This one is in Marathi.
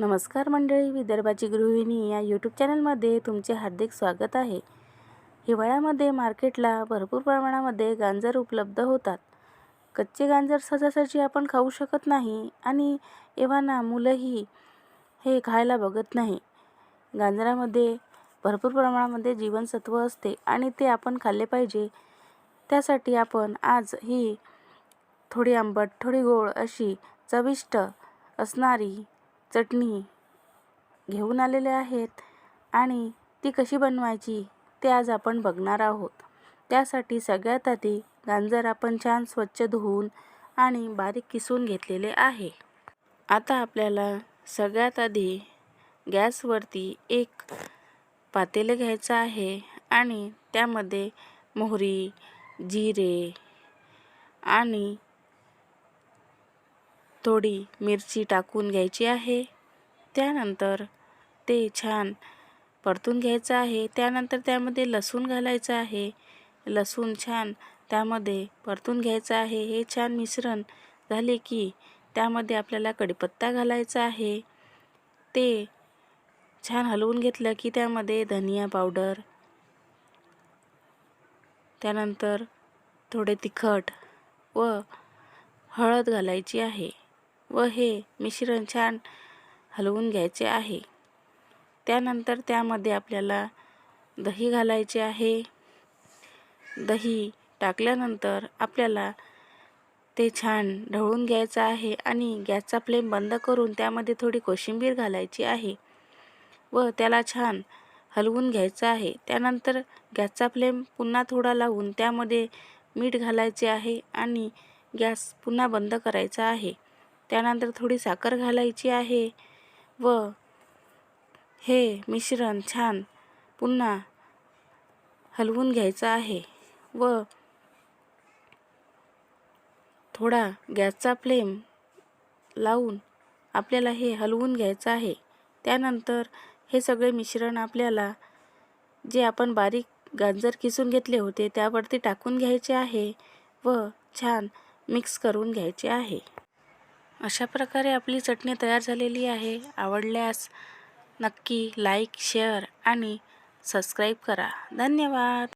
नमस्कार मंडळी विदर्भाची गृहिणी या यूट्यूब चॅनलमध्ये तुमचे हार्दिक स्वागत आहे. हिवाळ्यामध्ये मार्केटला भरपूर प्रमाणामध्ये गाजर उपलब्ध होतात. कच्चे गाजर सहजासहजी आपण खाऊ शकत नाही आणि एव्हाना मुलंही हे खायला बघत नाही. गाजरामध्ये भरपूर प्रमाणामध्ये जीवनसत्व असते आणि ते आपण खाल्ले पाहिजे. त्यासाठी आपण आज ही थोडी आंबट थोडी गोड अशी चविष्ट असणारी चटणी घेऊन आलेले आहेत आणि ती कशी बनवायची ते आज आपण बघणार आहोत. त्यासाठी सगळ्यात आधी गाजर आपण छान स्वच्छ धुवून आणि बारीक किसून घेतलेले आहे. आता आपल्याला सगळ्यात आधी गॅसवरती एक पातेलं घ्यायचं आहे आणि त्यामध्ये मोहरी जिरे आणि थोडी मिरची टाकून घ्यायची आहे. त्यानंतर ते छान परतून घ्यायचं आहे. त्यानंतर त्यामध्ये लसूण घालायचं आहे. लसूण छान त्यामध्ये परतून घ्यायचं आहे. हे छान मिश्रण झाले की त्यामध्ये आपल्याला कढीपत्ता घालायचा आहे. ते छान हलवून घेतलं की त्यामध्ये धनिया पावडर त्यानंतर थोडे तिखट व हळद घालायची आहे. व हे मिश्रण छान हलवून घ्यायचे आहे. त्यानंतर त्यामध्ये आपल्याला दही घालायचे आहे. दही टाकल्यानंतर आपल्याला ते छान ढवळून घ्यायचं आहे आणि गॅसचा फ्लेम बंद करून त्यामध्ये थोडी कोशिंबीर घालायची आहे व त्याला छान हलवून घ्यायचं आहे. त्यानंतर गॅसचा फ्लेम पुन्हा थोडा लावून त्यामध्ये मीठ घालायचे आहे आणि गॅस पुन्हा बंद करायचा आहे. त्यानंतर थोडी साखर घालायची आहे व हे मिश्रण छान पुन्हा हलवून घ्यायचं आहे व थोडा गॅसचा फ्लेम लावून आपल्याला हे हलवून घ्यायचं आहे. त्यानंतर हे सगळे मिश्रण आपल्याला जे आपण बारीक गाजर किसून घेतले होते त्यावरती टाकून घ्यायचे आहे व छान मिक्स करून घ्यायचे आहे. अशा प्रकारे आपली चटणी तयार झालेली आहे. आवडल्यास नक्की लाईक शेअर आणि सबस्क्राईब करा. धन्यवाद.